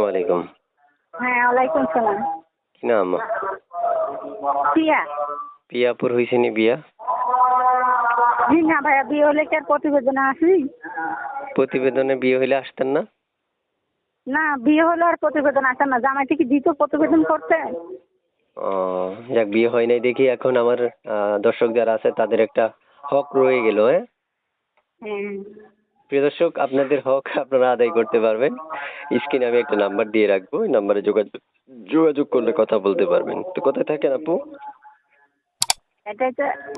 ওয়ালাইকুম হ্যাঁ ওয়ালাইকুম সালাম কি নাম? প্রিয়া। পিয়াপুর হয়েছে নি বিয়া? জি না ভাইয়া বিয়ে হলে কি আর প্রতিবেদনে আসি? প্রতিবেদনে বিয়ে হইলে আসতেন না? না বিয়ে হলে আর প্রতিবেদন আসে না। জামাইটি কি দিত প্রতিবেদন করতে ও যাক বিয়ে হয় নাই দেখি। এখন আমার দর্শক যারা আছে তাদের একটা হক রয়ে গেল হ্যাঁ? হ্যাঁ। প্রিয় দর্শক আপনাদের হক আপনারা আদায় করতে পারবেন। স্ক্রিনে আমি একটা নাম্বার দিয়ে রাখব ওই নাম্বারে যোগাযোগ যোগাযোগ করলে কথা বলতে পারবেন। তো কোথায় থাকেন আপু?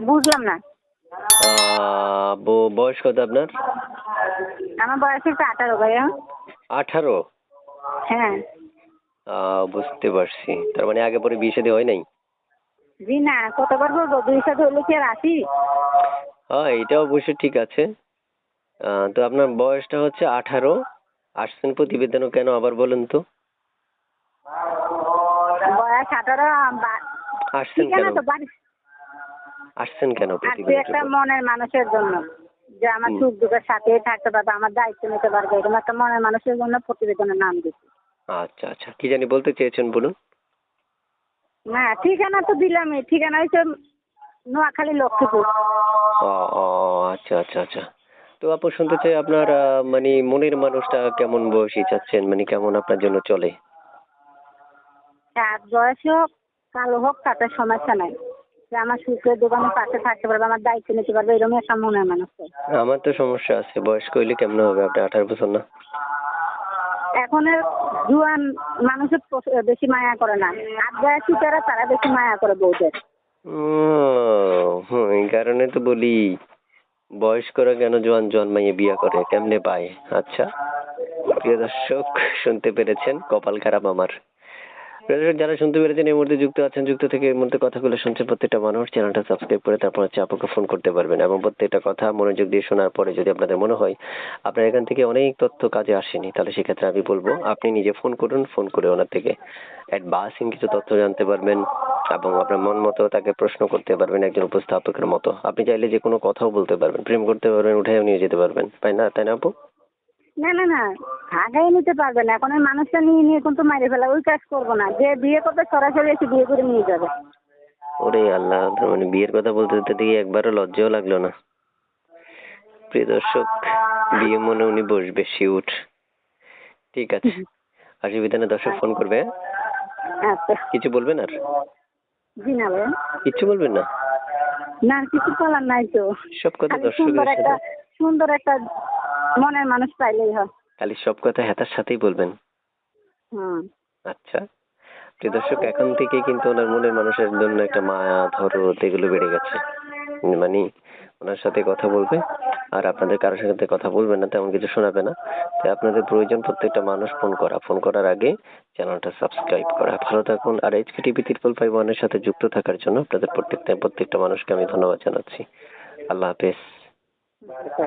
বুঝলাম না। বয়স কত আপনার? আমার বয়স হচ্ছে আঠারো ভাইয়া। আঠারো? হ্যাঁ। বুঝতে পারছি। তার মানে আগে পরে বিয়ে শাদী হয় নাই? জি না কতবার বলব? সাথে হলে কি আর আসি? হ্যাঁ এটা অবশ্য ঠিক আছে। তো আপনার বয়সটা হচ্ছে আঠারো। আসছেন প্রতিবেদনও কেন আবার বলুন তো? বয়স আঠারো আসছেন কেন? আসছেন কেন একটা মনের মানুষের জন্য। যে আমার। সুখ দুঃখের সাথে থাকতে পারবে আমার দায়িত্ব নিতে পারবে এরকম একটা মনের মানুষের জন্য প্রতিবেদনের নাম দিচ্ছি। আচ্ছা আচ্ছা। কি জানি বলতে চেয়েছেন বলুন? না ঠিকানা তো দিলামই। ঠিকানা হচ্ছে নোয়াখালী লক্ষ্মীপুর। ও ও আচ্ছা আচ্ছা আচ্ছা। তো আপু শুনতে চাই আপনার মানে মনের মানুষটা কেমন বয়সী চাচ্ছেন? মানে কেমন আপনার জন্য চলে? সাত বয়সে হোক কালো হোক তাতে সমস্যা নাই। যে আমার সুখের দোকানের পাশে থাকতে পারবে আমার দায়িত্ব নিতে পারবে এরকম একটা মনের মানুষ। চাই। আমার তো সমস্যা আছে বয়স্ক হইলে কেমন হবে? আপনি আঠারো বছর না? এখনের জুয়ান মানুষের বেশি মায়া করে না। আর বয়সী যারা তারা বেশি মায়া করে বউদের। ও, হুম, এই কারণে তো বলি। বয়স্করা কেন জোয়ান জন্মাইয়ে বিয়া করে? কেমনে পায়? আচ্ছা প্রিয় দর্শক, শুনতে পেরেছেন, কপাল খারাপ আমার। দর্শক যারা শুনতে পেরেছেন, এই মুহূর্তে যুক্ত আছেন, যুক্ত থেকে এই মুহূর্তে কথাগুলো শুনছেন প্রত্যেকটা মানুষ। চ্যানেলটা সাবস্ক্রাইব করে তারপর হচ্ছে আপুকে ফোন করতে পারবেন এবং প্রত্যেকটা কথা মনোযোগ দিয়ে শোনার পরে যদি আপনাদের মনে হয়, আপনার এখান থেকে অনেক তথ্য কাজে আসেনি, তাহলে সেক্ষেত্রে আমি বলব, আপনি নিজে ফোন করুন ফোন করে ওনার থেকে অ্যাডভান্সিং কিছু তথ্য জানতে পারবেন এবং আপনার মন মতো তাকে প্রশ্ন করতে পারবেন একজন উপস্থাপকের মতো। আপনি চাইলে যে কোনো কথাও বলতে পারবেন, প্রেম করতে পারবেন উঠেও নিয়ে যেতে পারবেন। তাই না? তাই না আপু? না না না আগাই নিতে পারবে না। এখন ওই মানুষটা নিয়ে নিয়ে কিন্তু মারি ফেলা ওই কাজ করব না। যে বিয়ে করবে সরাসরি এসে বিয়ে করে নিয়ে যাবে। ওরে আল্লাহ তার মানে বিয়ের কথা বলতে বলতে দেখি একবারও লজ্জাও লাগল না। প্রিয় দর্শক বিয়ে মনে উনি বসবে শিউট। ঠিক আছে। অসুবিধা না দর্শক ফোন করবে? আচ্ছা। কিছু বলবেন আর? জি না ভাইয়া কিচ্ছু বলবেন না? না কিছু বলার নাই তো। সব কথা খালি সুন্দর একটা সুন্দর একটা মনের মানুষ পাইলেই হয়। খালি সব কথা হেতার সাথেই বলবেন? হুম। আচ্ছা। প্রিয় দর্শক এখন থেকে কিন্তু ওনার মনের মানুষের জন্য একটা মায়া ধরো এগুলো বেড়ে গেছে। মানে ওনার সাথে কথা বলবে আর আপনাদের কারোর সাথে কথা বলবে না তেমন কিছু শোনাবে না। তাই আপনাদের প্রয়োজন প্রত্যেকটা মানুষ ফোন করা। ফোন করার আগে চ্যানেলটা সাবস্ক্রাইব করা। ভালো থাকুন আর এইচকে টিভি ত্রিপল ফাইভ ওয়ানের সাথে যুক্ত থাকার জন্য আপনাদের প্রত্যেকটা প্রত্যেকটা মানুষকে আমি ধন্যবাদ জানাচ্ছি। আল্লাহ হাফেজ। আচ্ছা।